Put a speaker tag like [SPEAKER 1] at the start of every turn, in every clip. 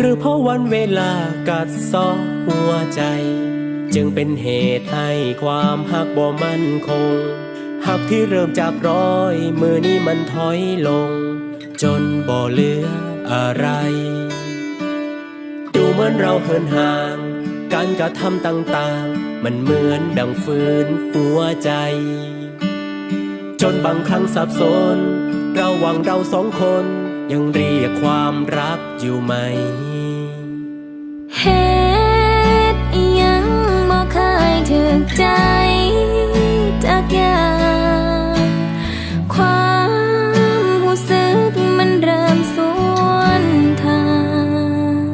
[SPEAKER 1] หรือเพราะวันเวลากัดซอหัวใจ จึงเป็นเหตุให้ความหักบ่มั่นคงหักที่เริ่มจากร้อยมือนี้มันถอยลง จนบ่เหลืออะไร ดูเหมือนเราเหินห่าง การกระทำต่างๆ มันเหมือนดังฟืนหัวใจ จนบางครั้งสับสนระหว่างเราสองคน ยังเรียกความรักอยู่ไหม
[SPEAKER 2] เหตุยังบ่เคยถึกใจจักอย่างความรู้สึกมันเริ่มสวนทาง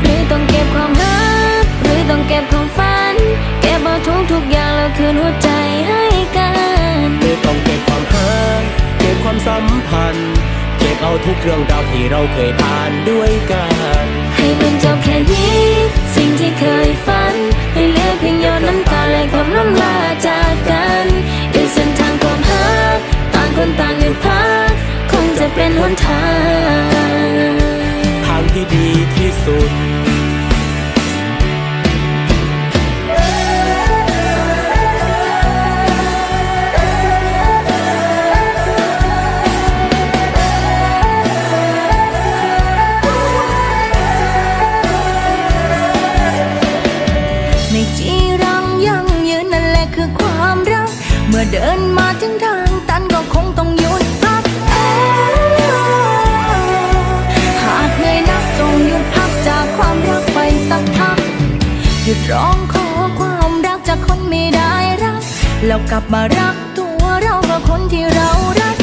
[SPEAKER 2] หรือต้องเก็บความรัก หรือต้องเก็บความฝัน เก็บเอาทุกทุกๆอย่างแล้วคืนหัวใจ
[SPEAKER 1] ความสัมพันธ์ เก็บเอาทุกเรื่องราวที่เราเคยผ่านด้วยกัน
[SPEAKER 2] ให้มันจบแค่นี้ สิ่งที่เคยฝัน ให้เหลือเพียงหยดน้ำตาและคำร่ำลาจากกันด้วยเส้นทางความหักต่างคนต่างหยุดพัก คงจะเป็นหนทาง เดินมาถึงทางตันก็คงต้องหยุดพักหากเหนื่อยนักจงหยุดพักจากความรักไปสักพัก หยุดร้องขอความรักจากคนไม่ได้รัก แล้วกลับมารักตัวเรากับคนที่เรารัก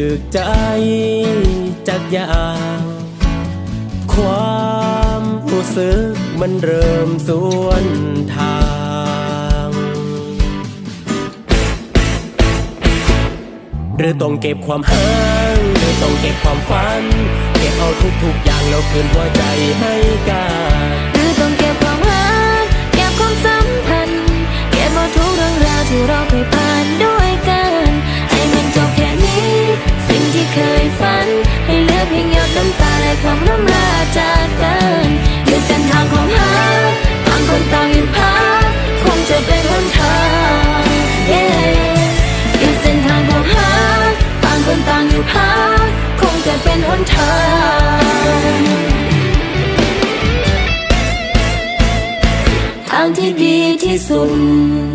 [SPEAKER 1] ถึกใจจักอย่างความรู้สึกมันเริ่มสวนทางหรือต้องเก็บความห้างหรือต้องเก็บความฝัน เก็บเอาทุกๆอย่างแล้วคืนหัวใจให้กัน
[SPEAKER 2] หรือต้องเก็บความรักเก็บความสัมพันธ์เก็บเอาทุกเรื่องราวที่เราเคยผ่านด้วย ความน้ำลาจากกันหยุดเส้นทางของหาต่างคนต่างหยุดพักคงจะเป็นหนทาง yeah หยุดเส้นทางของหาต่างคนต่างหยุดพักคงจะเป็นหนทางทางที่ดีที่สุด